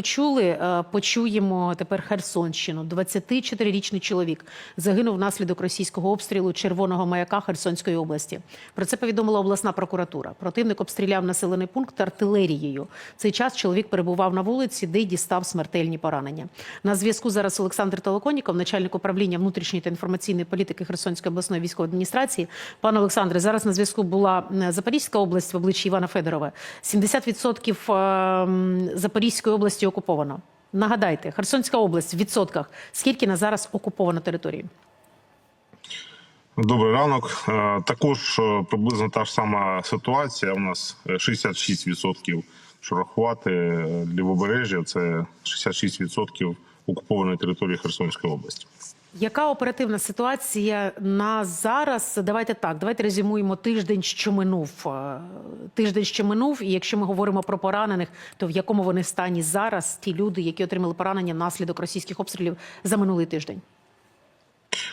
почули. Е, Почуємо тепер Херсонщину. 24-річний чоловік загинув внаслідок російського обстрілу червоного маяка Херсонської області. Про це повідомила обласна прокуратура. Противник обстріляв населений пункт артилерією. Цей час чоловік перебував на вулиці, де й дістав смертельні поранення. На зв'язку зараз Олександр Толоконіков, начальник управління внутрішньої та інформаційної політики Херсонської обласної військової адміністрації. Пане Олександре, зараз на зв'язку була Запорізька область в обличчі Івана Федорова. 70% ем, Запорізької області окуповано. Нагадайте, Херсонська область в відсотках. Скільки на зараз окуповано території? Добрий ранок. Е, Також е, приблизно та ж сама ситуація. У нас е, 66%, що рахувати е, лівобережжя, це 66% окупованої території Херсонської області. Яка оперативна ситуація на зараз? Давайте так, давайте резюмуємо тиждень, що минув. Е, Тиждень, що минув, і якщо ми говоримо про поранених, то в якому вони стані зараз ті люди, які отримали поранення внаслідок російських обстрілів за минулий тиждень?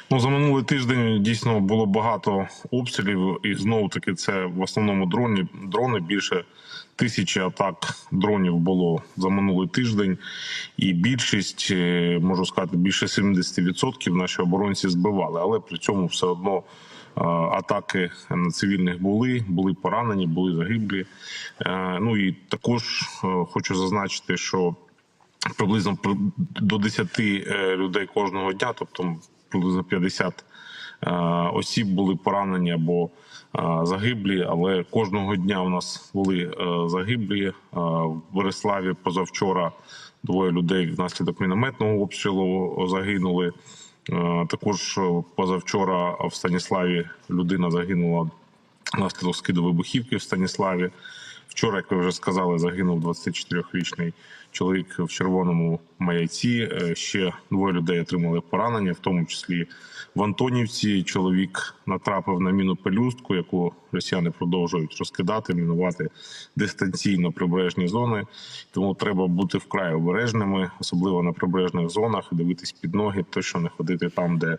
Ну за минулий тиждень дійсно було багато обстрілів, і знову таки це в основному дрони. Дрони більше тисячі атак дронів було за минулий тиждень, і більшість е, можу сказати, більше 70% наші оборонці збивали, але при цьому все одно. е, Атаки на цивільних були, були поранені, були загиблі. Е, Ну і також хочу зазначити, що приблизно при- до 10 е, людей кожного дня, тобто приблизно 50 е, осіб були поранені або е, загиблі. Але кожного дня у нас були е, загиблі Е, в Бориславі. Позавчора двоє людей внаслідок мінометного обстрілу загинули. Е, Також е, позавчора в Станіславі людина загинула внаслідок скиду вибухівки в Станіславі. Вчора, як ви вже сказали, загинув 24-річний чоловік в червоному маяці. Е, Ще двоє людей отримали поранення, в тому числі в Антонівці. Чоловік натрапив на міну пелюстку, яку росіяни продовжують розкидати, мінувати дистанційно прибережні зони. Тому треба бути вкрай обережними, особливо на прибережних зонах, дивитись під ноги, точно не ходити там, де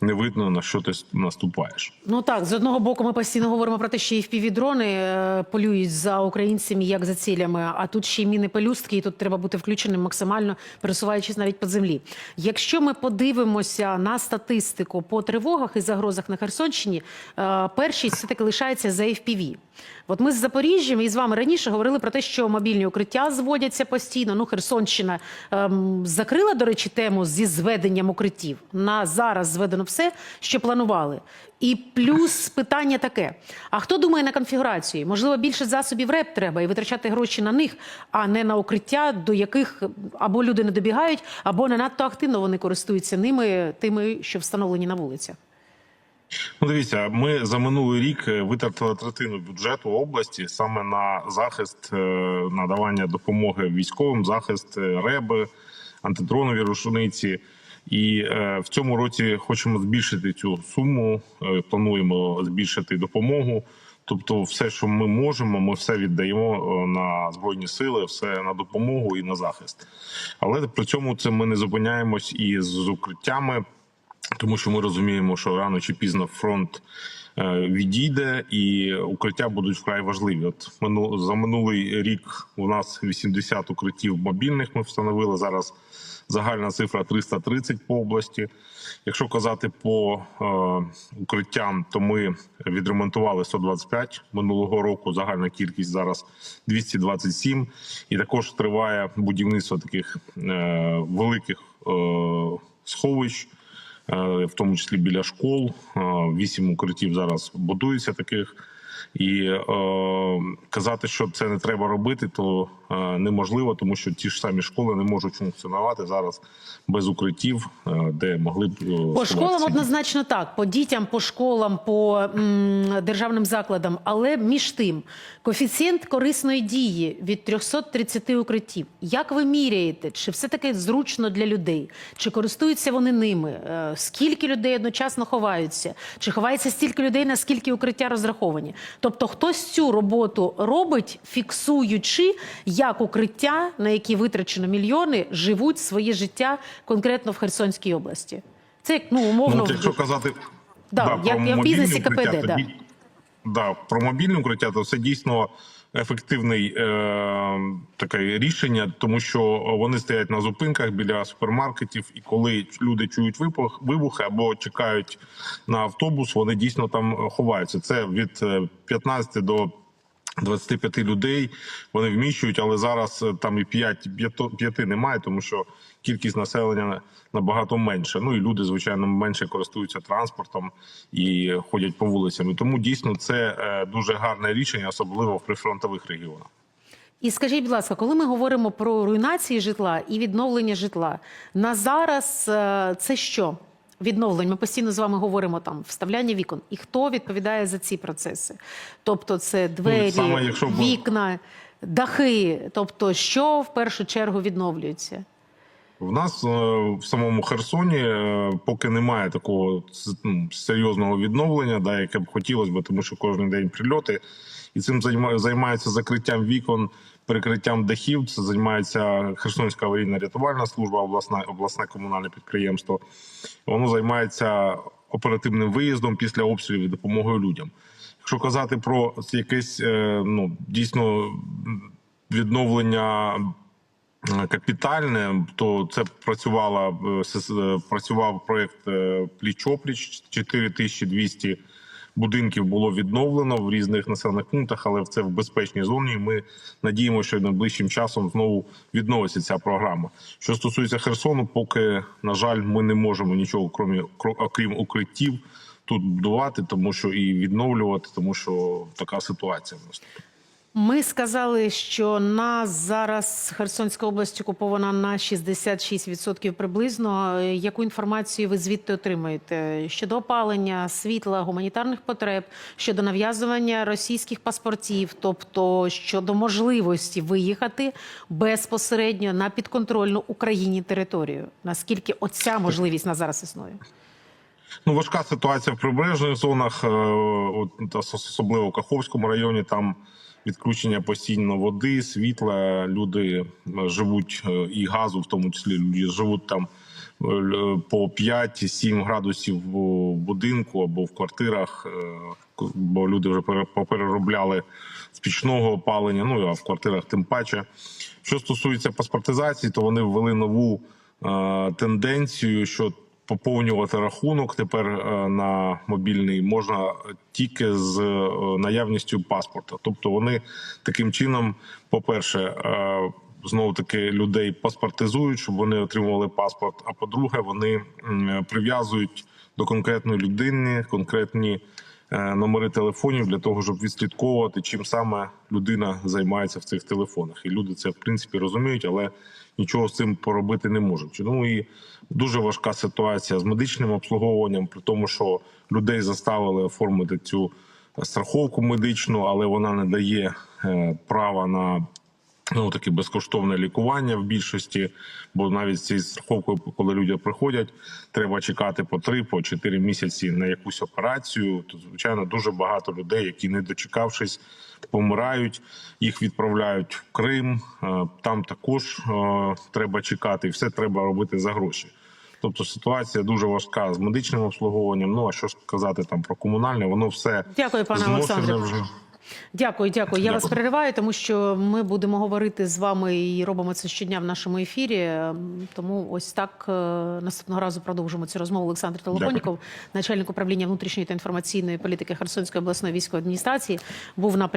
не видно на що ти наступаєш. Ну так, з одного боку, ми постійно говоримо про те, що і впівдрони е, полюють за українцями як за цілями, а тут ще й міни пелюстки, і тут треба бути включеним максимально, пересуваючись навіть по землі. Якщо ми подивимося на статистику по тривогах і загрозах на Херсонщині, е, першість все таки лишається за FPV. От ми з Запоріжжям і з вами раніше говорили про те, що мобільні укриття зводяться постійно. Ну, Херсонщина ем, закрила, до речі, тему зі зведенням укриттів. На зараз зведено все, що планували. І плюс питання таке: а хто думає на конфігурації? Можливо, більше засобів РЕП треба і витрачати гроші на них, а не на укриття, до яких або люди не добігають, або не надто активно вони користуються ними, тими, що встановлені на вулицях. Ну, дивіться, ми за минулий рік е, витратили третину бюджету області саме на захист е, надавання допомоги військовим, захист е, реби, антидронові рушниці. І е, в цьому році хочемо збільшити цю суму. е, Плануємо збільшити допомогу. Тобто, все, що ми можемо, ми все віддаємо е, на збройні сили, все на допомогу і на захист. Але при цьому це ми не зупиняємось і з укриттями тому що ми розуміємо, що рано чи пізно фронт е, відійде, і укриття будуть вкрай важливі. От за минулий рік у нас 80 укриттів мобільних ми встановили зараз. Загальна цифра 330 по області. Якщо казати по е, укриттям, то ми відремонтували 125 минулого року. Загальна кількість зараз 227. І також триває будівництво таких е, великих е, сховищ е, в тому числі біля школ. Е, Вісім укриттів зараз будується таких. І е, казати, що це не треба робити, то е, неможливо, тому що ті ж самі школи не можуть функціонувати зараз без укриттів, е, де могли б е, По школам діти. однозначно так, по дітям, по школам, по м, державним закладам. Але між тим, коефіцієнт корисної дії від 330 укриттів. Як ви міряєте? Чи все таки зручно для людей? Чи користуються вони ними? Е, Скільки людей одночасно ховаються? Чи ховається стільки людей, наскільки укриття розраховані? Тобто, хтось цю роботу робить, фіксуючи, як укриття, на які витрачено мільйони, живуть своє життя конкретно в Херсонській області. Це як ну умовно Ну, якщо казати Да, да, як- про як в бізнесі укриття, КПД, то да. да, про мобільне укриття, то це дійсно ефективний е, таке рішення, тому що вони стоять на зупинках біля супермаркетів, і коли люди чують вибух, вибухи або чекають на автобус, вони дійсно там ховаються. Це від е, 15 до 25 людей вони вміщують, але зараз е, там і 5, 5 немає, тому що кількість населення набагато менше. Ну і люди, звичайно, менше користуються транспортом і ходять по вулицям. І Тому дійсно це е, дуже гарне рішення, особливо в прифронтових регіонах. І скажіть, будь ласка, коли ми говоримо про руйнації житла і відновлення житла, на зараз е, це що? Відновлення. Ми постійно з вами говоримо там вставляння вікон. І хто відповідає за ці процеси? Тобто, це двері, саме якщо вікна, дахи. Тобто, що в першу чергу відновлюється? В нас е, в самому Херсоні е, поки немає такого ну, серйозного відновлення, да, яке б хотілося тому що кожен день прильоти. І цим займається закриттям вікон, перекриттям дахів. Це займається Херсонська аварійна рятувальна служба, обласне, обласне комунальне підприємство. Воно займається оперативним виїздом після обстрілів і допомогою людям. Якщо казати про якесь е, ну, дійсно відновлення капітальне, то це працювала е, е, працював проект е, пліч-опліч. 4200 будинків було відновлено в різних населених пунктах, але це в безпечній зоні. Ми надіємося, що найближчим часом знову відновиться ця програма. Що стосується Херсону, поки на жаль, ми не можемо нічого крім, окрім укриттів тут будувати, тому що і відновлювати, тому що така ситуація в нас. Ми сказали, що нас зараз Херсонська область окупована на 66% приблизно. Яку інформацію ви звідти отримуєте щодо опалення, світла, гуманітарних потреб, щодо нав'язування російських паспортів, тобто щодо можливості виїхати безпосередньо на підконтрольну Україні територію? Наскільки оця можливість на зараз існує? Ну, важка ситуація в прибережних зонах, е, особливо в Каховському районі. Там відключення постійно води, світла. Люди е, живуть е, і газу, в тому числі люди живуть там е, по 5-7 градусів в будинку або в квартирах, бо люди вже пере- попереробляли з пічного опалення. Ну а в квартирах тим паче. Що стосується паспортизації, то вони ввели нову тенденцію, що поповнювати рахунок тепер е, на мобільний можна тільки з е, наявністю паспорта. Тобто вони таким чином, по-перше, е, знову таки людей паспортизують, щоб вони отримували паспорт. А по-друге, вони прив'язують до конкретної людини конкретні номери телефонів для того, щоб відслідковувати, чим саме людина займається в цих телефонах. І люди це в принципі розуміють, але нічого з цим поробити не можуть. Ну і дуже важка ситуація з медичним обслуговуванням, при тому, що людей заставили оформити цю страховку медичну, але вона не дає е, права на ну таке безкоштовне лікування в більшості, бо навіть з цією страховкою, коли люди приходять, треба чекати по три, по чотири місяці на якусь операцію. То звичайно дуже багато людей, які не дочекавшись, помирають. Їх відправляють в Крим. Е, Там також е, треба чекати, і все треба робити за гроші. Тобто ситуація дуже важка з медичним обслуговуванням. Ну а що ж казати там про комунальне, воно все Дякую, пане Олександре. вже. Дякую, дякую. Я Дякую. вас перериваю, тому що ми будемо говорити з вами і робимо це щодня в нашому ефірі. Тому ось так е, наступного разу продовжимо цю розмову. Олександр Толоконіков, начальник управління внутрішньої та інформаційної політики Херсонської обласної військової адміністрації, був на